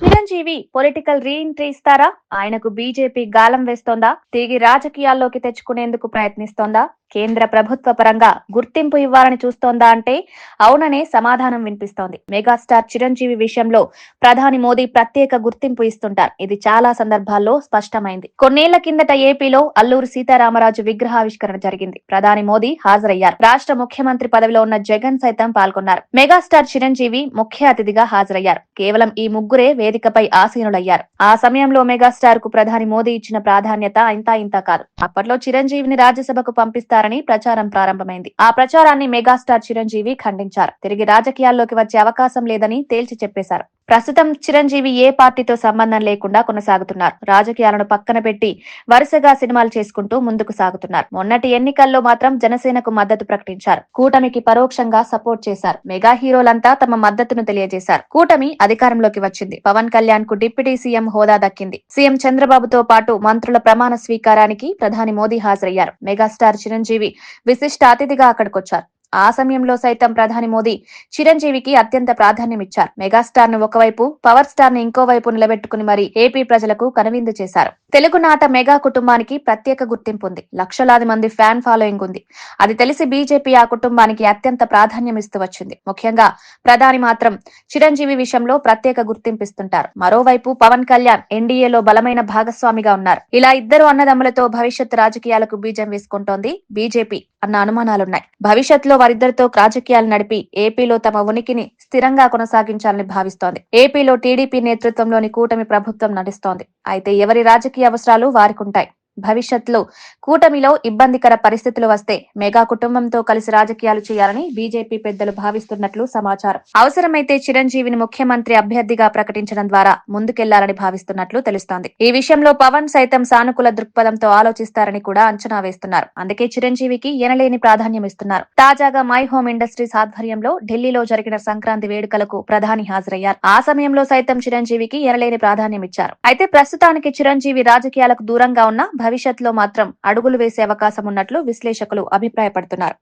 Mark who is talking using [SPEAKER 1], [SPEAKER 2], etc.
[SPEAKER 1] Chiranjeevi political reentry ఇస్తారా? ఆయనకు BJP గాలం వేస్తోందా? తిరిగి రాజకీయాల్లోకి తెచ్చుకునేందుకు ప్రయత్నిస్తోందా? కేంద్ర ప్రభుత్వ పరంగా గుర్తింపు ఇవ్వాలని చూస్తోందా అంటే అవుననే సమాధానం వినిపిస్తోంది. మెగాస్టార్ చిరంజీవి విషయంలో ప్రధాని మోదీ ప్రత్యేక గుర్తింపు ఇస్తుంటారు. ఇది చాలా సందర్భాల్లో స్పష్టమైంది. కొన్నేళ్ళ కిందట ఏపీలో అల్లూరు సీతారామరాజు విగ్రహావిష్కరణ జరిగింది. ప్రధాని మోదీ హాజరయ్యారు. రాష్ట్ర ముఖ్యమంత్రి పదవిలో ఉన్న జగన్ సైతం పాల్గొన్నారు. మెగాస్టార్ చిరంజీవి ముఖ్య అతిథిగా హాజరయ్యారు. కేవలం ఈ ముగ్గురే వేదికపై ఆసీనులయ్యారు. ఆ సమయంలో మెగాస్టార్కు ప్రధాని మోదీ ఇచ్చిన ప్రాధాన్యత ఇంతా ఇంత కాదు. అప్పట్లో చిరంజీవిని రాజ్యసభకు పంపిస్తారని ప్రచారం ప్రారంభమైంది. ఆ ప్రచారాన్ని మెగాస్టార్ చిరంజీవి ఖండించారు. తిరిగి రాజకీయాల్లోకి వచ్చే అవకాశం లేదని తేల్చి చెప్పేశారు. ప్రస్తుతం చిరంజీవి ఏ పార్టీతో సంబంధం లేకుండా కొనసాగుతున్నారు. రాజకీయాలను పక్కన పెట్టి వరుసగా సినిమాలు చేసుకుంటూ ముందుకు సాగుతున్నారు. మొన్నటి ఎన్నికల్లో మాత్రం జనసేనకు మద్దతు ప్రకటించారు. కూటమికి పరోక్షంగా సపోర్ట్ చేశారు. మెగా హీరోలంతా తమ మద్దతును తెలియజేశారు. కూటమి అధికారంలోకి వచ్చింది. పవన్ కళ్యాణ్కు డిప్యూటీ సీఎం హోదా దక్కింది. సీఎం చంద్రబాబుతో పాటు మంత్రుల ప్రమాణ స్వీకారానికి ప్రధాని మోదీ హాజరయ్యారు. మెగాస్టార్ చిరంజీవి విశిష్ట అతిథిగా అక్కడికొచ్చారు. ఆ సమయంలో సైతం ప్రధాని మోదీ చిరంజీవికి అత్యంత ప్రాధాన్యం ఇచ్చారు మెగాస్టార్ను ఒకవైపు పవర్ స్టార్ని ఇంకోవైపు నిలబెట్టుకుని మరి ఏపీ ప్రజలకు కనువిందు చేశారు. తెలుగు నాట మెగా కుటుంబానికి ప్రత్యేక గుర్తింపు ఉంది. లక్షలాది మంది ఫ్యాన్ ఫాలోయింగ్ ఉంది. అది తెలిసి బీజేపీ ఆ కుటుంబానికి అత్యంత ప్రాధాన్యం ఇస్తూ వచ్చింది. ముఖ్యంగా ప్రధాని మాత్రం చిరంజీవి విషయంలో ప్రత్యేక గుర్తింపిస్తుంటారు. మరోవైపు పవన్ కళ్యాణ్ ఎన్డీఏలో బలమైన భాగస్వామిగా ఉన్నారు. ఇలా ఇద్దరు అన్నదమ్ములతో భవిష్యత్ రాజకీయాలకు బీజం వేసుకుంటోంది బీజేపీ. అన్న అనుమానాలున్నాయి. భవిష్యత్తులో వారిద్దరితో రాజకీయాలు నడిపి ఏపీలో తమ ఉనికిని స్థిరంగా కొనసాగించాలని భావిస్తోంది. ఏపీలో టీడీపీ నేతృత్వంలోని కూటమి ప్రభుత్వం నడుస్తోంది అయితే ఎవరి రాజకీయ అవసరాలు వారికుంటాయి? భవిష్యత్లో కూటమిలో ఇబ్బందికర పరిస్థితులు వస్తే మెగా కుటుంబంతో కలిసి రాజకీయాలు చేయాలని బీజేపీ పెద్దలు భావిస్తున్నట్లు సమాచారం. అవసరమైతే చిరంజీవిని ముఖ్యమంత్రి అభ్యర్థిగా ప్రకటించడం ద్వారా ముందుకెళ్ళాలని భావిస్తున్నట్లు తెలుస్తోంది. ఈ విషయంలో పవన్ సైతం సానుకూల దృక్పథంతో ఆలోచిస్తారని కూడా అంచనా వేస్తున్నారు. అందుకే చిరంజీవికి ఎనలేని ప్రాధాన్యం ఇస్తున్నారు. తాజాగా మై హోమ్ ఇండస్ట్రీస్ ఆధ్వర్యంలో ఢిల్లీలో జరిగిన సంక్రాంతి వేడుకలకు ప్రధాని హాజరయ్యారు. ఆ సమయంలో సైతం చిరంజీవికి ఎనలేని ప్రాధాన్యం ఇచ్చారు. అయితే ప్రస్తుతానికి చిరంజీవి రాజకీయాలకు దూరంగా ఉన్న భవిష్యత్లో మాత్రం అడుగులు వేసే అవకాశం ఉన్నట్లు విశ్లేషకులు అభిప్రాయపడుతున్నారు.